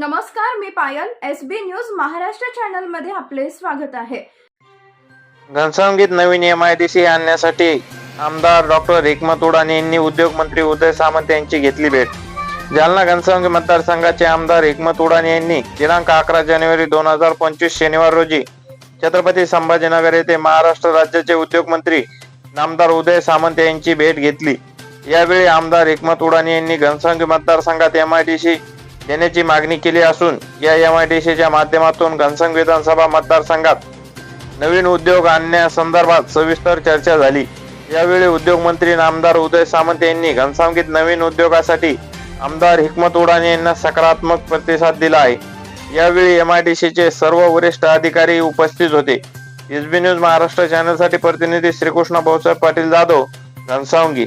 नमस्कार मी Payal S B news Maharashtra चॅनलमध्ये आपले स्वागत आहे. घनसावंगीत नवीन एमआयडीसी आणण्यासाठी आमदार डॉक्टर एकमत उडाणे यांनी उद्योगमंत्री उदय सामंत यांची घेतली भेट. जालना घनसावंगी मतदारसंघाचे आमदार एकमत उडाणे यांनी दिनांक अकरा जानेवारी दोन हजार पंचवीस शनिवार रोजी छत्रपती संभाजीनगर येथे महाराष्ट्र राज्याचे उद्योगमंत्री नामदार उदय सामंत यांची भेट घेतली. यावेळी आमदार एकमत उडाणे यांनी घनसावंगी मतदारसंघात एम आय डीशी देण्याची मागणी केली असून या एम आय डी सीच्या माध्यमातून घनसंग विधानसभा मतदारसंघात नवीन उद्योग आणण्यासंदर्भात सविस्तर चर्चा झाली. यावेळी उद्योगमंत्री नामदार उदय सामंत यांनी घनसावंगीत नवीन उद्योगासाठी आमदार हिकमत उडाणे यांना सकारात्मक प्रतिसाद दिला आहे. यावेळी एम आय डी सीचे सर्व वरिष्ठ अधिकारी उपस्थित होते. एसबी न्यूज महाराष्ट्र चॅनलसाठी प्रतिनिधी श्रीकृष्ण भाऊसाहेब पाटील जाधव घनसावंगी.